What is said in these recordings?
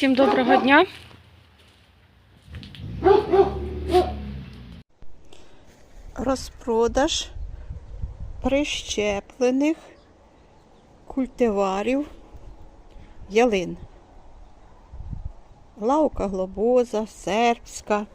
Всім доброго дня. розпродаж прищеплених культиварів ялин. Лаука глобоза, сербська.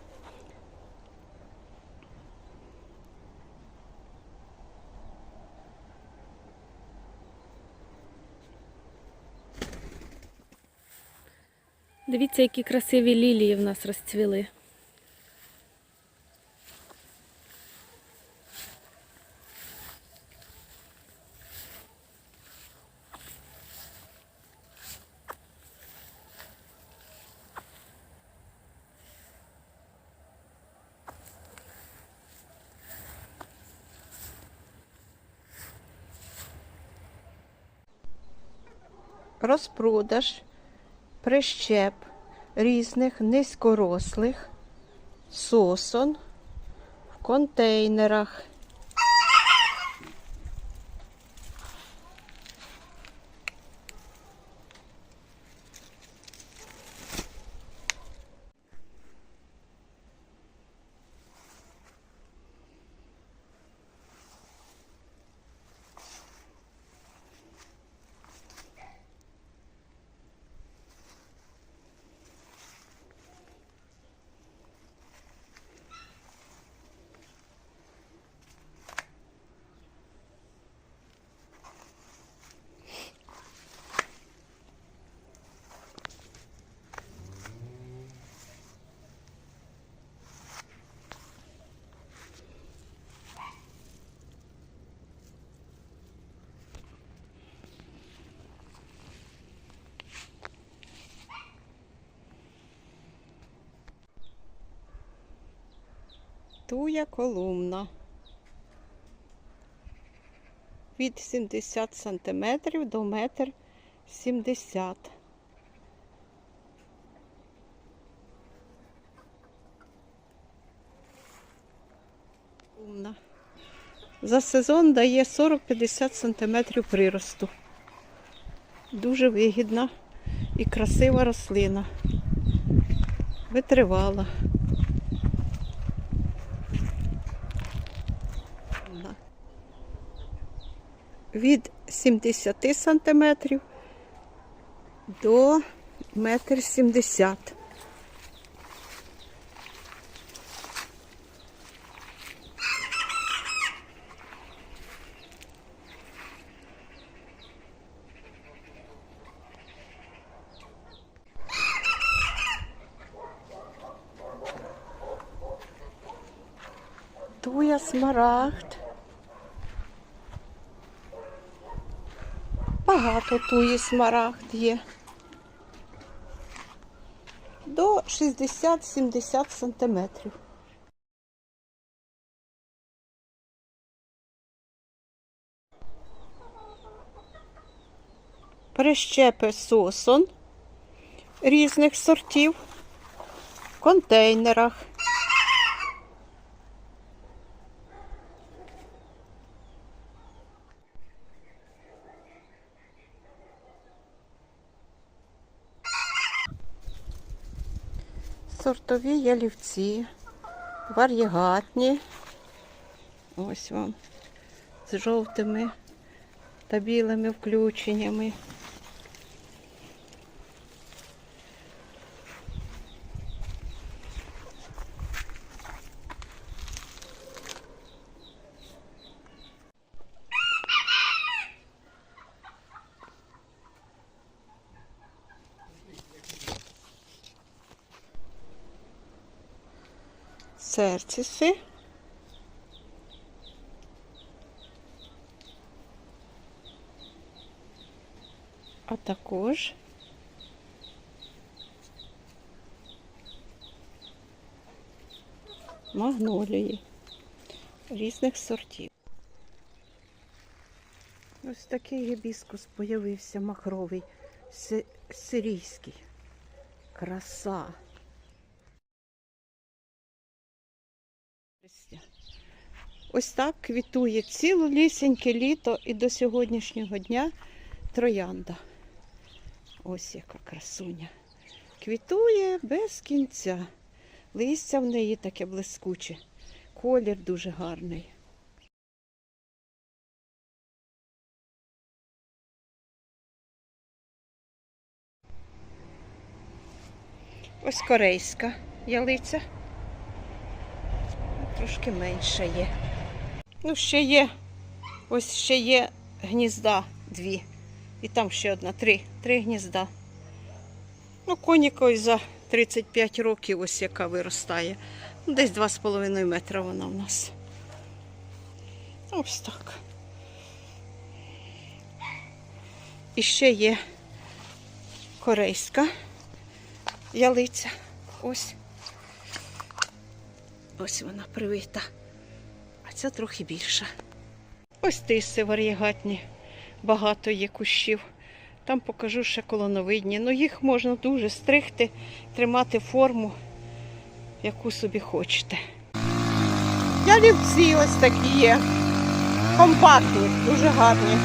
Дивіться, які красиві лілії в нас розцвіли. розпродаж прищеп різних низькорослих сосон в контейнерах. Туя колумна. Від 70 см до 1,70 70. Колумна. За сезон дає 40-50 см приросту. Дуже вигідна і красива рослина. Витривала. Ага. Від 70 сантиметрів до метр сімдесят. Туя смарагд. Багато туї смарагд є. До 60-70 сантиметрів. Прищепи сосон різних сортів в контейнерах. Сортові ялівці, вар'єгатні. Ось вам з жовтими та білими включеннями. Серціси. А також магнолії різних сортів. Ось такий гібіскус появився махровий, сирійський. Краса. Ось так квітує цілолісіньке літо і до сьогоднішнього дня троянда. Ось яка красуня. Квітує без кінця. Листя в неї таке блискуче. Колір дуже гарний. Ось корейська ялиця. Трошки менша є. Ну, ще є. Ось ще є гнізда дві. І там ще одна, три. Три гнізда. Ну, коніка ось за 35 років, ось яка виростає. Ну, Десь 2,5 метра вона в нас. Ось так. І ще є корейська ялиця. Ось. Ось вона привита. Ця трохи більша. Ось тиси варігатні. Багато є кущів. Там покажу ще колоновидні. Ну їх можна дуже стригти, тримати форму, яку собі хочете. Ялівці ось такі є. Компактні, дуже гарні.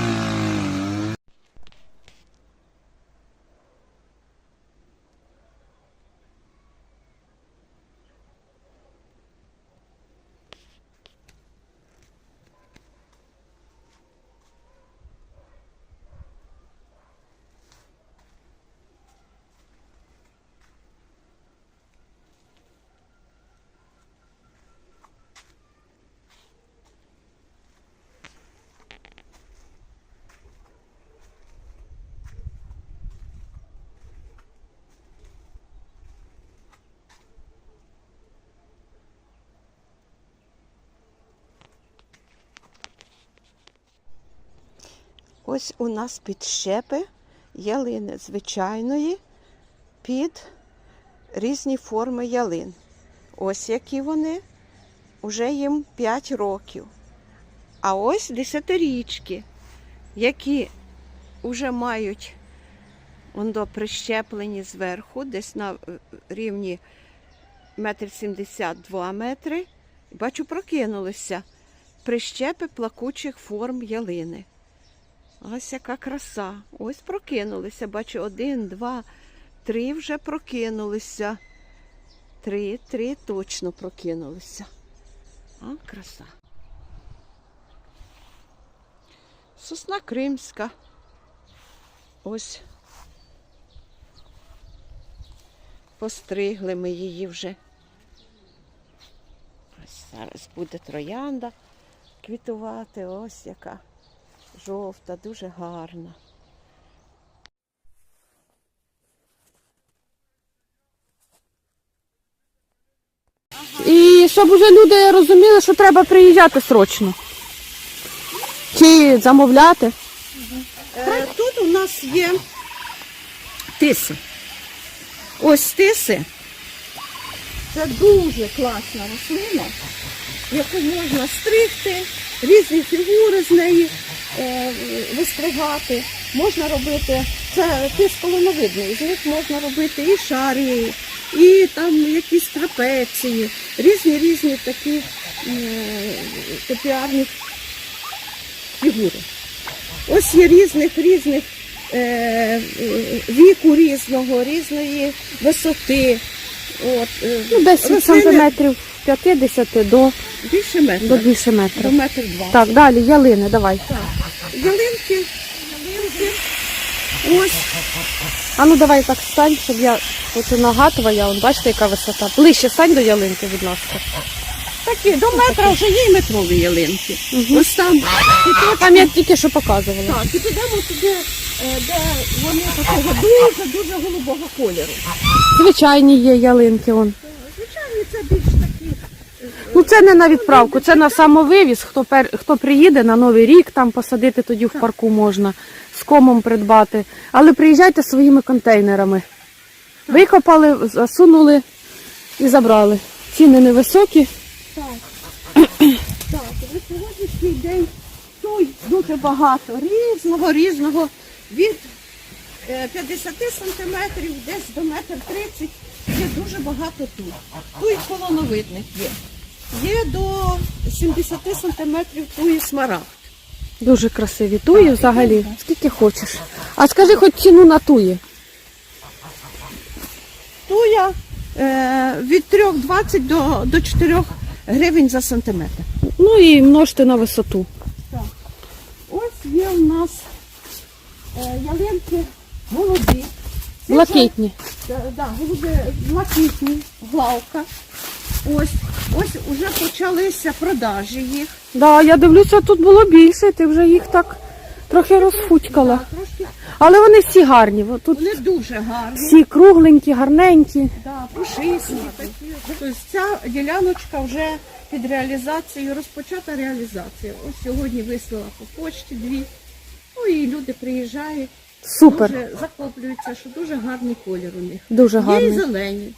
Ось у нас підщепи ялини звичайної під різні форми ялин. Ось які вони, вже їм 5 років. А ось десятирічки, які вже мають ондо, прищеплені зверху, десь на е, рівні метр сімдесят два метри. Бачу, прокинулися прищепи плакучих форм ялини. Ось яка краса. Ось прокинулися. Бачу, один, два, три вже прокинулися. Три, три точно прокинулися. А, краса. Сосна кримська. Ось. Постригли ми її вже. Ось зараз буде троянда квітувати. Ось яка жовта, дуже гарна. І щоб уже люди розуміли, що треба приїжджати срочно. Чи замовляти. Е, Тут у нас є тиси. Ось тиси. Це дуже класна рослина, яку можна стригти, різні фігури з неї вистригати. Можна робити, це тис колоновидний, з них можна робити і шарії, і там якісь трапеції, різні різні такі е, топіарні фігури. Ось є різних різних е, е, віку різного, різної висоти. От, е, Ну, десь рослини сантиметрів 50 до, більше метра. до більше До метр два. Так, далі ялини, давай. Ялинки, ялинки. Ось А ну давай так стань, щоб я оце нога твоя, он, бачите, яка висота. Ближче стань до ялинки, будь ласка. такі, до метра вже є й метрові ялинки. Мгм. Ось там. куточки. Там я тільки що показувала. Так, і підемо туди, е, де вони такого дуже-дуже голубого кольору. Звичайні є ялинки. Он. Звичайно, це більш. Ну це не на відправку, це на самовивіз. Хто пер... хто приїде на Новий рік, там посадити тоді в парку можна, з комом придбати. Але приїжджайте своїми контейнерами. Викопали, засунули і забрали. Ціни невисокі. Так, на сьогоднішній день той дуже багато різного, різного від е, 50 сантиметрів десь до метр 30 є дуже багато тут. Туй колоновидних є. Є до 70 сантиметрів туї смарагд. Дуже красиві. Туї взагалі, скільки хочеш. А скажи хоч ціну на туї. коштує е, від 3,20 до, до 4 гривень за сантиметр. Ну і множте на висоту. Так. Ось є у нас е, ялинки голубі. Блакитні. е, да, голуби блакитні, главка. Ось, ось вже почалися продажі їх. Да, я дивлюся, тут було більше, ти вже їх так трохи розфутькала. Да, трошки, Але вони всі гарні. Тут вони дуже гарні. всі кругленькі, гарненькі. Да, пушисті такі. Тобто ця діляночка вже під реалізацією, розпочата реалізація. Ось сьогодні вислала по почті дві. Ну і люди приїжджають, Супер. дуже захоплюються, що дуже гарний колір у них. Дуже Є і зелені.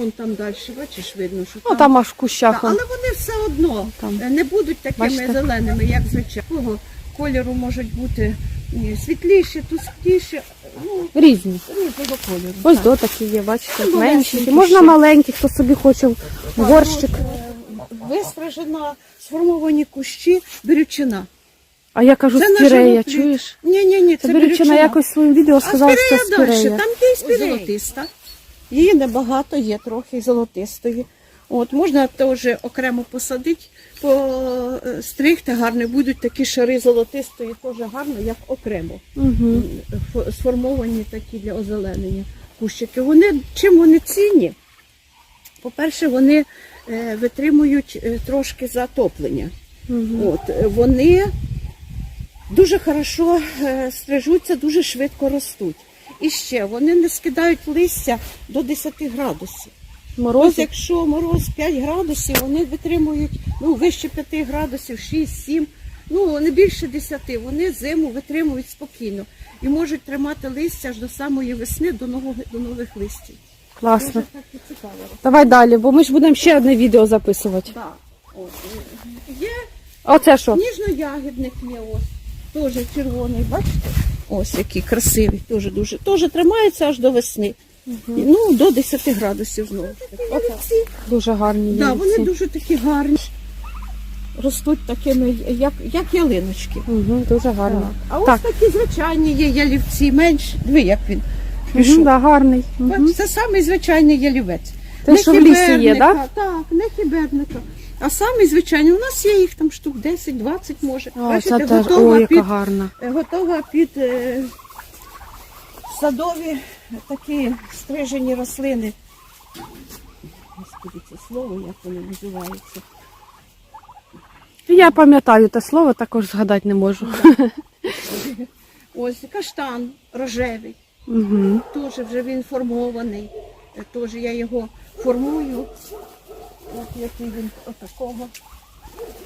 Он там далі, бачиш, видно, що Ну там аж в кущах. Та, он. але вони все одно Там. е, не будуть такими Бачите? зеленими, як звичайно. Кольору можуть бути е, світліші, тускіші, ну, Різні. різного кольору. Ось так. до такі є, бачите, Ну, менші. Можна маленькі, хто собі хоче горщик. Вистражена, сформовані кущі, берючина. А я кажу, Це на спірея, чуєш? Ні, ні, ні, Це це берючина берючина. якось в своєму відео сказала, що це спірея далі, там є і спі- Її небагато є, трохи золотистої. От, можна теж окремо посадити, постригти гарно, будуть такі шари золотистої, теж гарно, як окремо. Угу. Сформовані такі для озеленення кущики. Вони чим вони цінні? По-перше, вони е, витримують е, трошки затоплення. Угу. От, вони дуже хорошо е, стрижуться, дуже швидко ростуть. І ще вони не скидають листя до 10 градусів. Ось якщо мороз 5 градусів, вони витримують ну, вище 5 градусів, 6-7, ну не більше 10. Вони зиму витримують спокійно і можуть тримати листя аж до самої весни, до нових, до нових листів. Класно. Дуже так і цікаво. Давай далі, бо ми ж будемо ще одне відео записувати. Так. От. Є Оце що? ніжно-ягідник є ось. Теж червоний, бачите? Ось який красивий, теж дуже. Теж тримається аж до весни. Ну, до 10 градусів знову. Дуже гарні Да, вони дуже такі гарні. Ростуть такими, як, як ялиночки. Угу, дуже гарні. Так. А ось такі звичайні є ялівці, менш. Диви, як він. Угу, да, гарний. Угу. Це самий звичайний ялівець. Те, Не що в лісі є, да? Так, не хіберника. А самий звичайний, у нас є їх там штук 10-20 може. О, Бачите, це теж, готова ой, яка під гарна. Е, готова під е, садові такі стрижені рослини. Господи, це слово, як воно називається. Я пам'ятаю те слово, також згадати не можу. Ось каштан рожевий, Угу. теж вже він формований. Е, Теж я його формую. От який він отакого.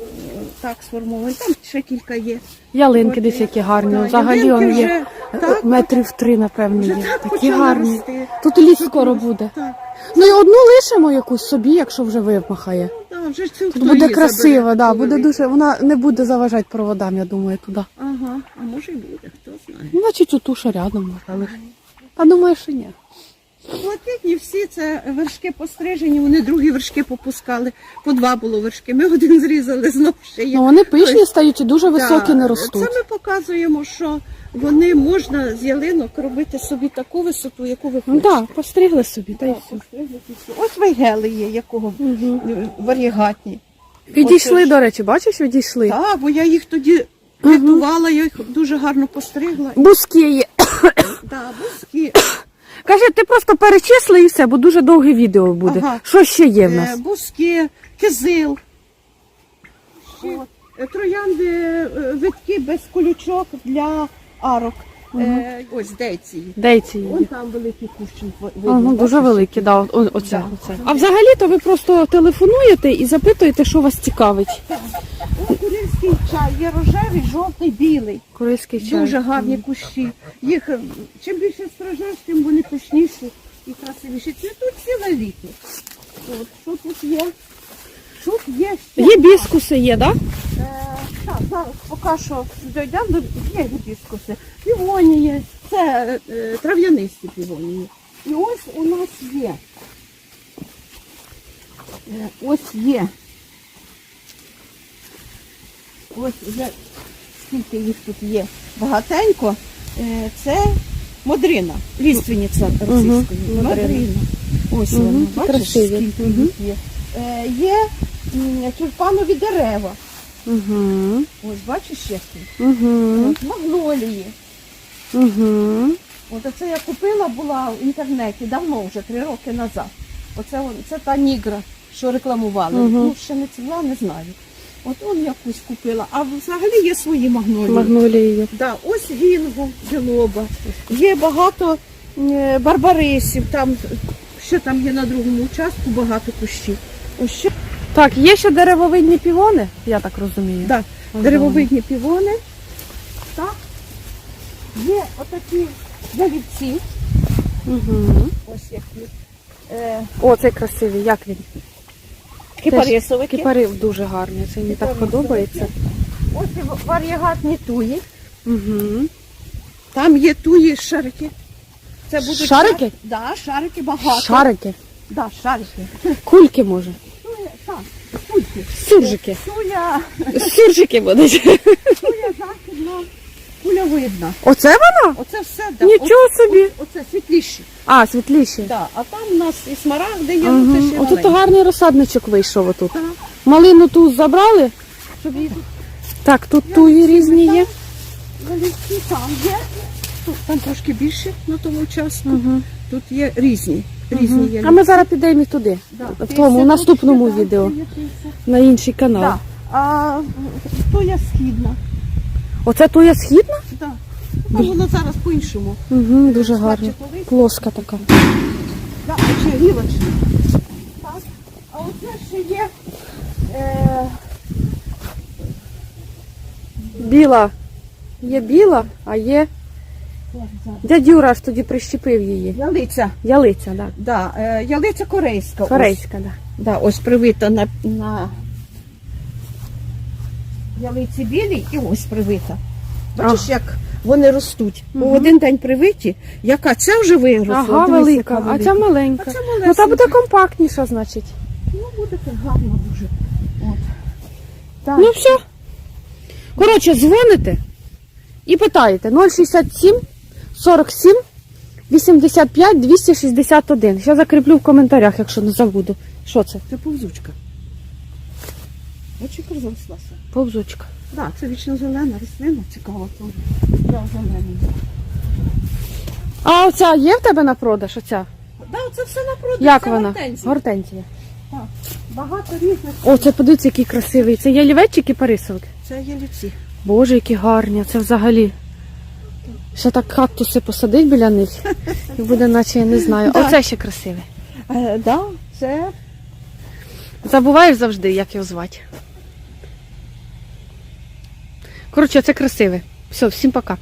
Е, Так сформований. Там ще кілька є. Ялинки десь які гарні. да, Взагалі ялинки є вже так, метрів три, напевно, вже є. так Такі почали гарні. рости. Тут ліс скоро буде. Так, Ну і одну лишимо якусь собі, якщо вже вимахає. да, вже цю Тут буде красиво, забере, да, буде дуже, вона не буде заважати проводам, я думаю, туди. Ага, а може й буде, хто знає. Ну, Значить, оту ще рядом можна лишити. А думаю, що ні. Блакитні всі це вершки пострижені, вони другі вершки попускали. По два було вершки. Ми один зрізали знов ще є. Ну вони пишні стають і дуже високі Так, не ростуть. Це ми показуємо, що вони можна з ялинок робити собі таку висоту, яку ви Ну хочете. так, постригли собі, та все. постригли. Ось вейгели є, якого Угу. варігатні. Відійшли, до речі, бачиш, відійшли. Так, бо я їх тоді рятувала, я їх дуже гарно постригла. Бузки є. Так, бузки, Каже, ти просто перечисли і все, бо дуже довге відео буде. Ага. Що ще є в е, нас? бузки, кизил. От. Е, Троянди е, витки без колючок для арок. Е, ось дейці. є. Дейці є. Вон там великий кущик. ви- видно, Ага, дуже бачиш? великі, да, о- о- оце, Да. оце. А взагалі то ви просто телефонуєте і запитуєте, що вас цікавить. Курильський чай, є рожевий, жовтий, білий. Корейський чай. Дуже гарні кущі. Їх е, чим більше стражеш, тим вони пишніші і красивіші. Цвітуть ціле літо. От, що тут є? Тут є ще. Гібіскуси є, так? Е, так, зараз поки що дійдемо до є гібіскуси. Півонії, це е, трав'янисті півонії. І ось у нас є. Е, ось є. Ось вже скільки їх тут є багатенько. Е, це модрина, ліственниця російською. Мгм, модрина. Ось Мгм, вони, бачиш, красиві. скільки їх є. Е, є тюльпанові дерева. Угу. Ось бачиш які? Угу. От, магнолії. Угу. От це я купила була в інтернеті давно вже, три роки назад. Оце це та нігра, що рекламували. Мгм. Ну, ще не ціла, не знаю. От он якусь купила. А взагалі є свої магнолії. Магнолії є. Да, ось гінгу, білоба. Є багато е, барбарисів, там ще там є на другому участку багато кущів. Ось ще Так, є ще деревовидні півони, я так розумію. да, деревовидні півони. Так. Є отакі ялівці. Угу. Ось які. Е, О, цей красивий, як він? Кипарисовики. Кипарив дуже гарний, це мені так подобається. Ось і варігатні туї. Угу. Там є туї шарики. Це будуть Шарики? шар- Да, шарики багато. Шарики, Да, шарики. кульки може. Туя, так, кульки. Суржики. Туя, Суржики будуть. туя західна, куля видна. Оце вона? Оце все, да. Нічого собі. О- Оце світліші. А, світліші. Да. А там у нас і смарагди є, ну це ще. Отут маленькі. гарний розсадничок вийшов отут. Так. Малину ту забрали. Щоб їх Так, тут туї різні є. Залізки там є. Тут, там трошки більше на тому участку. Тут є різні. Різні є. А ми зараз підемо і туди. Да, В тому, у наступному відео. На інший канал. Да. А туя східна. Оце туя східна? Да. Ну, воно зараз по-іншому. Угу, дуже гарно. Плоска така. Да, ще гілочка. Так. А оце ще є. Е, Біла. Є біла, а є. Дядь Юра аж тоді прищепив її. ялиця. Ялиця, так. Да. Да, е, ялиця корейська. Корейська, так. Да. Ось, да, ось привита на, на ялиці білій і ось привита. Бачиш, Ах. як вони ростуть. Мгм. У один день привиті, яка ця вже виросла. Ага, дивись, велика, а ця маленька. А ця Ну та малесенька. буде компактніша, значить. Ну, буде так гарно дуже. От. Так. Ну все. Коротше, дзвоните і питаєте 067 47 85 261. Ще закріплю в коментарях, якщо не забуду. Що це? Це повзучка. Бачиш, як розрослася. Повзучка. Так, це вічно зелена рослина, цікава. Да, зелена. А оця є в тебе на продаж? Оця? Да, це все на продаж. Як це вона? гортензія. Гортензія. Так. Багато різних. О, це подивіться, який красивий. Це ялівець чи кипарисовик? Це є ліці. Боже, які гарні, це взагалі. Ще так кактуси посадить біля них. І буде, наче я не знаю. Да. Оце ще красиве. Е, да, це Забуваєш завжди, як його звати. Коротше, це красиве. Все, всім пока.